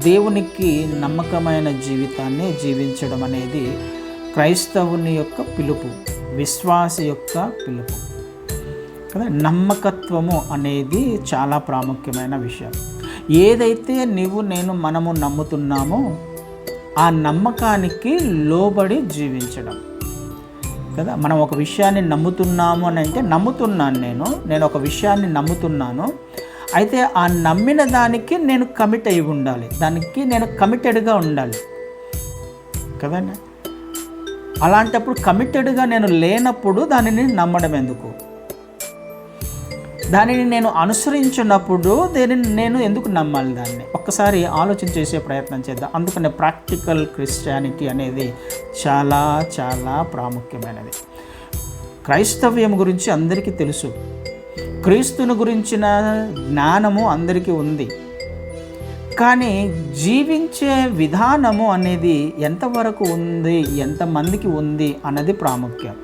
దేవునికి నమ్మకమైన జీవితాన్ని జీవించడం అనేది క్రైస్తవుని యొక్క పిలుపు విశ్వాస యొక్క పిలుపు. కదా? నమ్మకత్వము అనేది చాలా ప్రాముఖ్యమైన విషయం. ఏదైతే నీవు నేను మనము నమ్ముతున్నామో ఆ నమ్మకానికి లోబడి జీవించడం. కదా? మనం ఒక విషయాన్ని నమ్ముతున్నాము అని అంటే నమ్ముతున్నాను నేను నేను ఒక విషయాన్ని నమ్ముతున్నాను అయితే ఆ నమ్మిన దానికి నేను కమిట్ అయి ఉండాలి. దానికి నేను కమిటెడ్గా ఉండాలి. కదండి? అలాంటప్పుడు కమిటెడ్గా నేను లేనప్పుడు దానిని నమ్మడం ఎందుకు? దానిని నేను అనుసరించినప్పుడు దీనిని నేను ఎందుకు నమ్మాలి దాన్ని? ఒక్కసారి ఆలోచన చేసే ప్రయత్నం చేద్దాం. అందుకనే ప్రాక్టికల్ క్రిస్టియానిటీ అనేది చాలా చాలా ప్రాముఖ్యమైనది. క్రైస్తవ్యం గురించి అందరికీ తెలుసు. క్రీస్తుని గురించిన జ్ఞానము అందరికీ ఉంది. కానీ జీవించే విధానము అనేది ఎంతవరకు ఉంది ఎంతమందికి ఉంది అన్నది ప్రాముఖ్యం.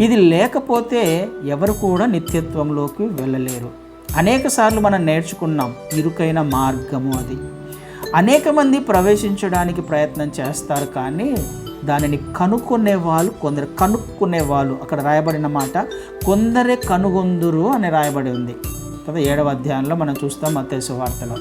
ఇది లేకపోతే ఎవరు కూడా నిత్యత్వంలోకి వెళ్ళలేరు. అనేక సార్లు మనం నేర్చుకున్నాం ఇరుకైన మార్గము అది. అనేక మంది ప్రవేశించడానికి ప్రయత్నం చేస్తారు కానీ దానిని కనుక్కునే వాళ్ళు కొందరు కనుక్కునే వాళ్ళు అక్కడ రాయబడిన మాట. కొందరే కనుగొందురు అని రాయబడి ఉంది. కదా ఏడవ అధ్యాయంలో మనం చూస్తాం మత్తేసు వార్తలో.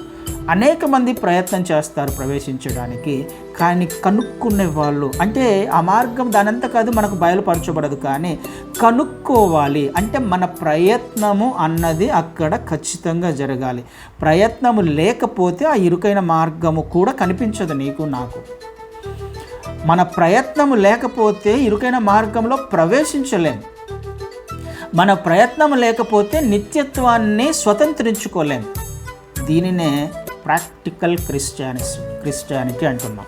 అనేక మంది ప్రయత్నం చేస్తారు ప్రవేశించడానికి కానీ కనుక్కునే వాళ్ళు అంటే ఆ మార్గం దానంత కాదు మనకు బయలుపరచబడదు కానీ కనుక్కోవాలి. అంటే మన ప్రయత్నము అన్నది అక్కడ ఖచ్చితంగా జరగాలి. ప్రయత్నము లేకపోతే ఆ ఇరుకైన మార్గము కూడా కనిపించదు నీకు నాకు. మన ప్రయత్నము లేకపోతే ఇరుకైన మార్గంలో ప్రవేశించలేం. మన ప్రయత్నం లేకపోతే నిత్యత్వాన్ని స్వతంత్రించుకోలేం. దీనినే ప్రాక్టికల్ క్రిస్టియానిస్ క్రిస్టియానిటీ అంటున్నాం.